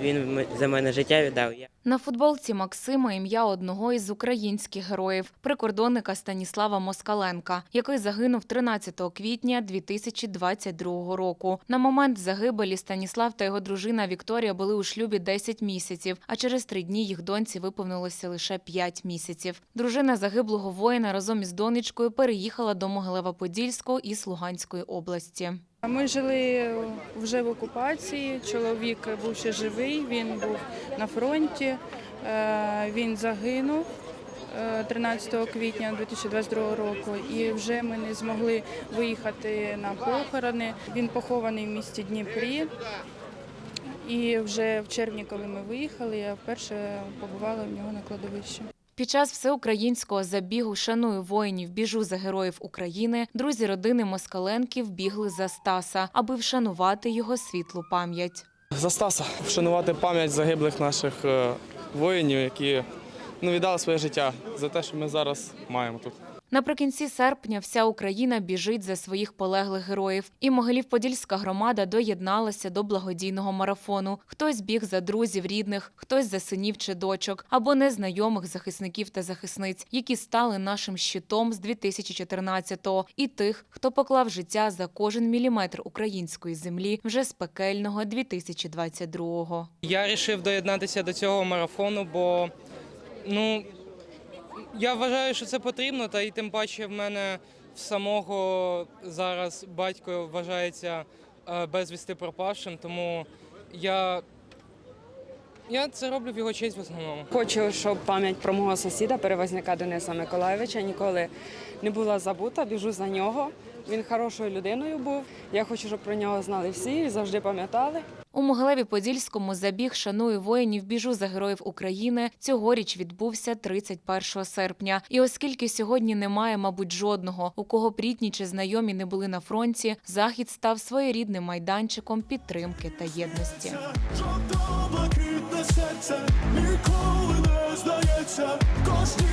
він за мене життя віддав. На футболці Максима ім'я одного із українських героїв, прикордонника Станіслава Москаленка, який загинув 13 квітня 2022 року. На момент загибелі Станіслав та його дружина Вікторія були у шлюбі 10 місяців, а через три дні їх доньці виповнилося лише 5 місяців. Дружина загиблого воїна разом із донечкою переїхала до Могилева-Подільського із Луганської області. Ми жили вже в окупації. Чоловік був ще живий, він був на фронті. Е, Він загинув е, 13 квітня 2022 року, і вже ми не змогли виїхати на похорони. Він похований в місті Дніпрі. І вже в червні, коли ми виїхали, я вперше побувала в нього на кладовищі. Під час всеукраїнського забігу Шаную воїнів, біжу за героїв України. Друзі родини Москаленків бігли за Стаса, аби вшанувати його світлу пам'ять. За Стаса вшанувати пам'ять загиблих наших е, воїнів, які ну, віддали своє життя за те, що ми зараз маємо тут. Наприкінці серпня вся Україна біжить за своїх полеглих героїв. І Могилів-Подільська громада доєдналася до благодійного марафону. Хтось біг за друзів рідних, хтось за синів чи дочок, або незнайомих захисників та захисниць, які стали нашим щитом з 2014-го, і тих, хто поклав життя за кожен міліметр української землі вже з пекельного 2022-го. Я вирішив доєднатися до цього марафону, бо ну я вважаю, що це потрібно, та і тим паче в мене в самого зараз батько вважається е, безвісти пропавшим, тому я, я це роблю в його честь в основному. Хочу, щоб пам'ять про мого сусіда, перевозника Дениса Миколаєвича, ніколи не була забута. Біжу за нього. Він хорошою людиною був. Я хочу, щоб про нього знали всі і завжди пам'ятали. У Могилеві Подільському забіг шаную воїнів біжу за героїв України цьогоріч відбувся 31 серпня. І оскільки сьогодні немає, мабуть, жодного, у кого прітні чи знайомі не були на фронті, захід став своєрідним майданчиком підтримки та єдності. Жовто-блакитне серце ніколи не здається. Кожній